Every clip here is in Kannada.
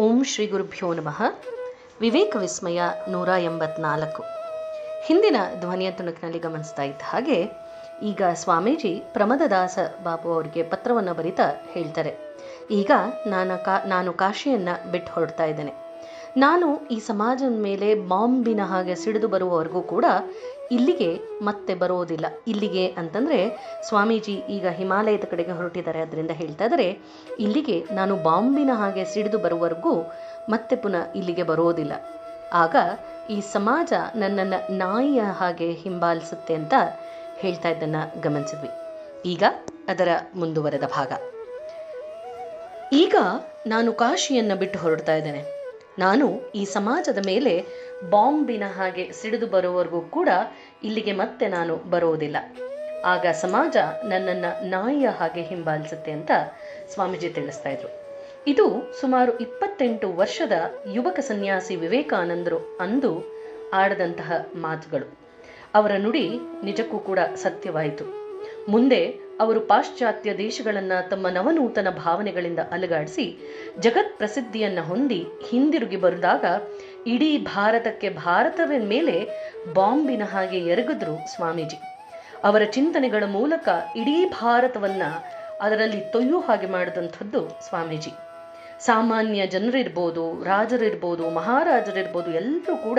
ಓಂ ಶ್ರೀ ಗುರುಭ್ಯೋ ನಮಃ. ವಿವೇಕ ವಿಸ್ಮಯ ನೂರ ಎಂಬತ್ನಾಲ್ಕು. ಹಿಂದಿನ ಧ್ವನಿಯ ತುಣುಕಿನಲ್ಲಿ ಗಮನಿಸ್ತಾ ಇದ್ದ ಹಾಗೆ ಈಗ ಸ್ವಾಮೀಜಿ ಪ್ರಮದದಾಸ ಬಾಬು ಅವರಿಗೆ ಪತ್ರವನ್ನು ಬರಿತಾ ಹೇಳ್ತಾರೆ. ಈಗ ನಾನು ಕಾ, ನಾನು ಕಾಶಿಯನ್ನು ಬಿಟ್ಟು ಹೊರಡ್ತಾ ಇದ್ದೇನೆ. ನಾನು ಈ ಸಮಾಜದ ಮೇಲೆ ಬಾಂಬಿನ ಹಾಗೆ ಸಿಡಿದು ಬರುವವರೆಗೂ ಕೂಡ ಇಲ್ಲಿಗೆ ಮತ್ತೆ ಬರೋದಿಲ್ಲ. ಇಲ್ಲಿಗೆ ಅಂತಂದರೆ ಸ್ವಾಮೀಜಿ ಈಗ ಹಿಮಾಲಯದ ಕಡೆಗೆ ಹೊರಟಿದ್ದಾರೆ. ಅದರಿಂದ ಹೇಳ್ತಾ ಇದ್ದಾರೆ, ಇಲ್ಲಿಗೆ ನಾನು ಬಾಂಬಿನ ಹಾಗೆ ಸಿಡಿದು ಬರುವವರೆಗೂ ಮತ್ತೆ ಪುನಃ ಇಲ್ಲಿಗೆ ಬರೋದಿಲ್ಲ. ಆಗ ಈ ಸಮಾಜ ನನ್ನನ್ನು ನಾಯಿಯ ಹಾಗೆ ಹಿಂಬಾಲಿಸುತ್ತೆ ಅಂತ ಹೇಳ್ತಾ ಇದ್ದನ್ನು ಗಮನಿಸಿದ್ವಿ. ಈಗ ಅದರ ಮುಂದುವರೆದ ಭಾಗ. ಈಗ ನಾನು ಕಾಶಿಯನ್ನು ಬಿಟ್ಟು ಹೊರಡ್ತಾ ಇದ್ದೇನೆ. ನಾನು ಈ ಸಮಾಜದ ಮೇಲೆ ಬಾಂಬಿನ ಹಾಗೆ ಸಿಡಿದು ಬರುವವರೆಗೂ ಕೂಡ ಇಲ್ಲಿಗೆ ಮತ್ತೆ ನಾನು ಬರೋದಿಲ್ಲ ಆಗ ಸಮಾಜ ನನ್ನನ್ನು ನಾಯಿಯ ಹಾಗೆ ಹಿಂಬಾಲಿಸುತ್ತೆ ಅಂತ ಸ್ವಾಮೀಜಿ ತಿಳಿಸ್ತಾ ಇದ್ರು. ಇದು ಸುಮಾರು ಇಪ್ಪತ್ತೆಂಟು ವರ್ಷದ ಯುವಕ ಸನ್ಯಾಸಿ ವಿವೇಕಾನಂದರು ಅಂದು ಆಡದಂತಹ ಮಾತುಗಳು. ಅವರ ನುಡಿ ನಿಜಕ್ಕೂ ಕೂಡ ಸತ್ಯವಾಯಿತು. ಮುಂದೆ ಅವರು ಪಾಶ್ಚಾತ್ಯ ದೇಶಗಳನ್ನು ತಮ್ಮ ನವನೂತನ ಭಾವನೆಗಳಿಂದ ಅಲುಗಾಡಿಸಿ ಜಗತ್ ಪ್ರಸಿದ್ಧಿಯನ್ನು ಹೊಂದಿ ಹಿಂದಿರುಗಿ ಬರೆದಾಗ ಇಡೀ ಭಾರತಕ್ಕೆ ಭಾರತದ ಮೇಲೆ ಬಾಂಬಿನ ಹಾಗೆ ಎರಗಿದ್ರು ಸ್ವಾಮೀಜಿ. ಅವರ ಚಿಂತನೆಗಳ ಮೂಲಕ ಇಡೀ ಭಾರತವನ್ನ ಅದರಲ್ಲಿ ತೊಯ್ಯು ಹಾಗೆ ಮಾಡಿದಂಥದ್ದು ಸ್ವಾಮೀಜಿ. ಸಾಮಾನ್ಯ ಜನರಿರ್ಬೋದು, ರಾಜರಿರ್ಬೋದು, ಮಹಾರಾಜರಿರ್ಬೋದು ಎಲ್ಲರೂ ಕೂಡ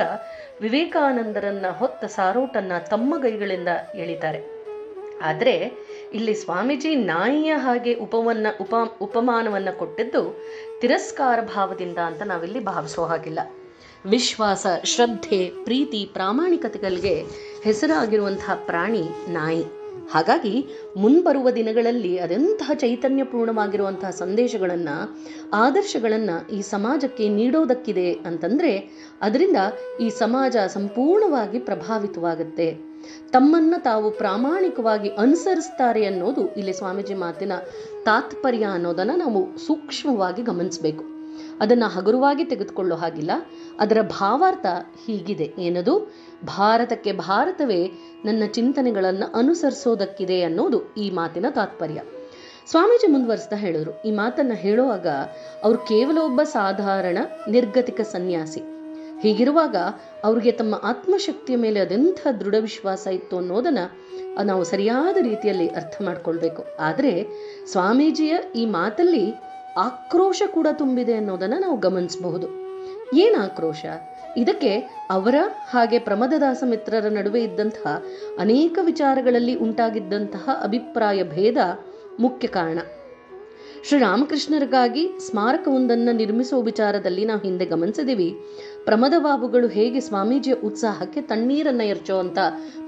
ವಿವೇಕಾನಂದರನ್ನ ಹೊತ್ತ ಸಾರೋಟನ್ನ ತಮ್ಮ ಕೈಗಳಿಂದ ಎಳಿತಾರೆ. ಆದರೆ ಇಲ್ಲಿ ಸ್ವಾಮೀಜಿ ನಾಯಿಯ ಹಾಗೆ ಉಪವನ್ನ ಉಪ ಉಪಮಾನವನ್ನು ಕೊಟ್ಟಿದ್ದು ತಿರಸ್ಕಾರ ಭಾವದಿಂದ ಅಂತ ನಾವಿಲ್ಲಿ ಭಾವಿಸೋ ಹಾಗಿಲ್ಲ. ವಿಶ್ವಾಸ, ಶ್ರದ್ಧೆ, ಪ್ರೀತಿ, ಪ್ರಾಮಾಣಿಕತೆಗಳಿಗೆ ಹೆಸರಾಗಿರುವಂತಹ ಪ್ರಾಣಿ ನಾಯಿ. ಹಾಗಾಗಿ ಮುಂಬರುವ ದಿನಗಳಲ್ಲಿ ಅದೆಂತಹ ಚೈತನ್ಯಪೂರ್ಣವಾಗಿರುವಂತಹ ಸಂದೇಶಗಳನ್ನು, ಆದರ್ಶಗಳನ್ನು ಈ ಸಮಾಜಕ್ಕೆ ನೀಡೋದಕ್ಕಿದೆ ಅಂತಂದರೆ ಅದರಿಂದ ಈ ಸಮಾಜ ಸಂಪೂರ್ಣವಾಗಿ ಪ್ರಭಾವಿತವಾಗುತ್ತೆ. ತಮ್ಮನ್ನ ತಾವು ಪ್ರಾಮಾಣಿಕವಾಗಿ ಅನುಸರಿಸ್ತಾರೆ ಅನ್ನೋದು ಇಲ್ಲಿ ಸ್ವಾಮೀಜಿ ಮಾತಿನ ತಾತ್ಪರ್ಯ ಅನ್ನೋದನ್ನು ನಾವು ಸೂಕ್ಷ್ಮವಾಗಿ ಗಮನಿಸಬೇಕು. ಅದನ್ನು ಹಗುರವಾಗಿ ತೆಗೆದುಕೊಳ್ಳೋ ಹಾಗಿಲ್ಲ. ಅದರ ಭಾವಾರ್ಥ ಹೀಗಿದೆ. ಏನದು? ಭಾರತಕ್ಕೆ ಭಾರತವೇ ನನ್ನ ಚಿಂತನೆಗಳನ್ನು ಅನುಸರಿಸೋದಕ್ಕಿದೆ ಅನ್ನೋದು ಈ ಮಾತಿನ ತಾತ್ಪರ್ಯ. ಸ್ವಾಮೀಜಿ ಮುಂದುವರಿಸ್ತಾ ಹೇಳಿದ್ರು ಈ ಮಾತನ್ನು ಹೇಳುವಾಗ ಅವರು ಕೇವಲ ಒಬ್ಬ ಸಾಧಾರಣ ನಿರ್ಗತಿಕ ಸನ್ಯಾಸಿ. ಹೀಗಿರುವಾಗ ಅವರಿಗೆ ತಮ್ಮ ಆತ್ಮಶಕ್ತಿಯ ಮೇಲೆ ಅದೆಂಥ ದೃಢ ವಿಶ್ವಾಸ ಇತ್ತು ಅನ್ನೋದನ್ನ ನಾವು ಸರಿಯಾದ ರೀತಿಯಲ್ಲಿ ಅರ್ಥ ಮಾಡ್ಕೊಳ್ಬೇಕು. ಆದರೆ ಸ್ವಾಮೀಜಿಯ ಈ ಮಾತಲ್ಲಿ ಆಕ್ರೋಶ ಕೂಡ ತುಂಬಿದೆ ಅನ್ನೋದನ್ನ ನಾವು ಗಮನಿಸಬಹುದು. ಏನು ಆಕ್ರೋಶ? ಇದಕ್ಕೆ ಅವರ ಹಾಗೆ ಪ್ರಮದದಾಸ ಮಿತ್ರರ ನಡುವೆ ಇದ್ದಂತಹ ಅನೇಕ ವಿಚಾರಗಳಲ್ಲಿ ಉಂಟಾಗಿದ್ದಂತಹ ಅಭಿಪ್ರಾಯ ಭೇದ ಮುಖ್ಯ ಕಾರಣ. ಶ್ರೀರಾಮಕೃಷ್ಣರಿಗಾಗಿ ಸ್ಮಾರಕವೊಂದನ್ನು ನಿರ್ಮಿಸುವ ವಿಚಾರದಲ್ಲಿ ನಾವು ಹಿಂದೆ ಗಮನಿಸಿದೀವಿ. ಪ್ರಮದ ಬಾಬುಗಳು ಹೇಗೆ ಸ್ವಾಮೀಜಿಯ ಉತ್ಸಾಹಕ್ಕೆ ತಣ್ಣೀರನ್ನು ಅಂತ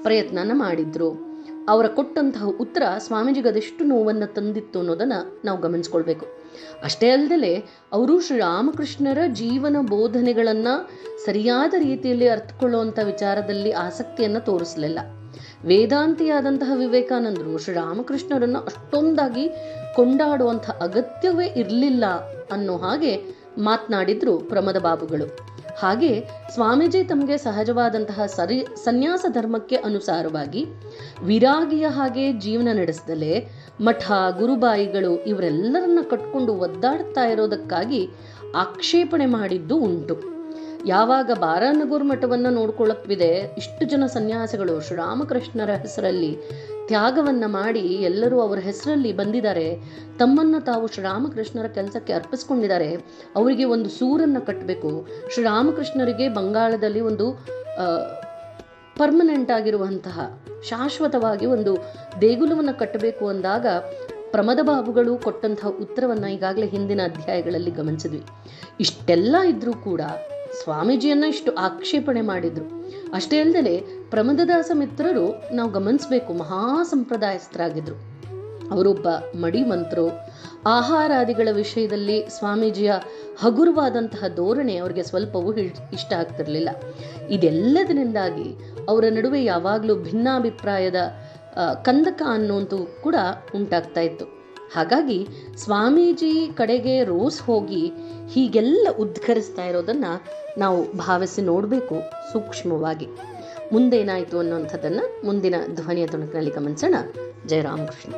ಪ್ರಯತ್ನನ ಮಾಡಿದ್ರು. ಅವರ ಕೊಟ್ಟಂತಹ ಉತ್ತರ ಸ್ವಾಮೀಜಿಗೆ ಅದೆಷ್ಟು ನೋವನ್ನು ತಂದಿತ್ತು ಅನ್ನೋದನ್ನು ನಾವು ಗಮನಿಸ್ಕೊಳ್ಬೇಕು. ಅಷ್ಟೇ ಅಲ್ಲದೆ ಅವರು ಶ್ರೀರಾಮಕೃಷ್ಣರ ಜೀವನ ಬೋಧನೆಗಳನ್ನು ಸರಿಯಾದ ರೀತಿಯಲ್ಲಿ ಅರ್ಥಕೊಳ್ಳುವಂಥ ವಿಚಾರದಲ್ಲಿ ಆಸಕ್ತಿಯನ್ನು ತೋರಿಸಲಿಲ್ಲ. ವೇದಾಂತಿಯಾದಂತಹ ವಿವೇಕಾನಂದರು ಶ್ರೀರಾಮಕೃಷ್ಣರನ್ನು ಅಷ್ಟೊಂದಾಗಿ ಕೊಂಡಾಡುವಂಥ ಅಗತ್ಯವೇ ಇರಲಿಲ್ಲ ಅನ್ನೋ ಹಾಗೆ ಮಾತನಾಡಿದ್ರು ಪ್ರಮದ ಬಾಬುಗಳು. ಹಾಗೆ ಸ್ವಾಮೀಜಿ ತಮಗೆ ಸಹಜವಾದಂತಹ ಸರಿ ಸನ್ಯಾಸ ಧರ್ಮಕ್ಕೆ ಅನುಸಾರವಾಗಿ ವಿರಾಗಿಯ ಹಾಗೆ ಜೀವನ ನಡೆಸದಲೇ ಮಠ, ಗುರುಬಾಯಿಗಳು ಇವರೆಲ್ಲರನ್ನ ಕಟ್ಕೊಂಡು ಒದ್ದಾಡ್ತಾ ಇರೋದಕ್ಕಾಗಿ ಆಕ್ಷೇಪಣೆ ಮಾಡಿದ್ದು ಉಂಟು. ಯಾವಾಗ ಬಾರಾನಗೂರ್ ಮಠವನ್ನು ನೋಡ್ಕೊಳ್ಳಕ್ವಿದೆ ಇಷ್ಟು ಜನ ಸನ್ಯಾಸಿಗಳು ಶ್ರೀರಾಮಕೃಷ್ಣರ ಹೆಸರಲ್ಲಿ ತ್ಯಾಗವನ್ನ ಮಾಡಿ ಎಲ್ಲರೂ ಅವರ ಹೆಸರಲ್ಲಿ ಬಂದಿದ್ದಾರೆ. ತಮ್ಮನ್ನು ತಾವು ಶ್ರೀರಾಮಕೃಷ್ಣರ ಕೆಲಸಕ್ಕೆ ಅರ್ಪಿಸ್ಕೊಂಡಿದ್ದಾರೆ. ಅವರಿಗೆ ಒಂದು ಸೂರನ್ನು ಕಟ್ಟಬೇಕು ಶ್ರೀರಾಮಕೃಷ್ಣರಿಗೆ ಬಂಗಾಳದಲ್ಲಿ ಒಂದು ಪರ್ಮನೆಂಟ್ ಆಗಿರುವಂತಹ, ಶಾಶ್ವತವಾಗಿ ಒಂದು ದೇಗುಲವನ್ನು ಕಟ್ಟಬೇಕು ಅಂದಾಗ ಪ್ರಮದ ಬಾಬುಗಳು ಕೊಟ್ಟಂತಹ ಉತ್ತರವನ್ನು ಈಗಾಗಲೇ ಹಿಂದಿನ ಅಧ್ಯಾಯಗಳಲ್ಲಿ ಗಮನಿಸಿದ್ವಿ. ಇಷ್ಟೆಲ್ಲ ಇದ್ರೂ ಕೂಡ ಸ್ವಾಮೀಜಿಯನ್ನ ಇಷ್ಟು ಆಕ್ಷೇಪಣೆ ಮಾಡಿದ್ರು. ಅಷ್ಟೇ ಅಲ್ಲದೆ ಪ್ರಮದದಾಸ ಮಿತ್ರರು ನಾವು ಗಮನಿಸಬೇಕು, ಮಹಾ ಸಂಪ್ರದಾಯಸ್ಥರಾಗಿದ್ದರು ಅವರೊಬ್ಬ ಮಡಿಮಂತ್ರು ಆಹಾರಾದಿಗಳ ವಿಷಯದಲ್ಲಿ ಸ್ವಾಮೀಜಿಯ ಹಗುರವಾದಂತಹ ಧೋರಣೆ ಅವರಿಗೆ ಸ್ವಲ್ಪವೂ ಇಷ್ಟ ಆಗ್ತಿರಲಿಲ್ಲ. ಇದೆಲ್ಲದರಿಂದಾಗಿ ಅವರ ನಡುವೆ ಯಾವಾಗಲೂ ಭಿನ್ನಾಭಿಪ್ರಾಯದ ಕಂದಕ ಅನ್ನುವಂಥದ್ದು ಕೂಡ ಉಂಟಾಗ್ತಾ ಇತ್ತು. ಹಾಗಾಗಿ ಸ್ವಾಮೀಜಿ ಕಡೆಗೆ ರೋಸ್ ಹೋಗಿ ಹೀಗೆಲ್ಲ ಉದ್ಘರಿಸ್ತಾ ಇರೋದನ್ನು ನಾವು ಭಾವಿಸಿ ನೋಡಬೇಕು ಸೂಕ್ಷ್ಮವಾಗಿ. ಮುಂದೇನಾಯಿತು ಅನ್ನುವಂಥದ್ದನ್ನು ಮುಂದಿನ ಧ್ವನಿಯ ತುಣುಕಿನಲ್ಲಿ ಗಮನಿಸೋಣ. ಜಯರಾಮಕೃಷ್ಣ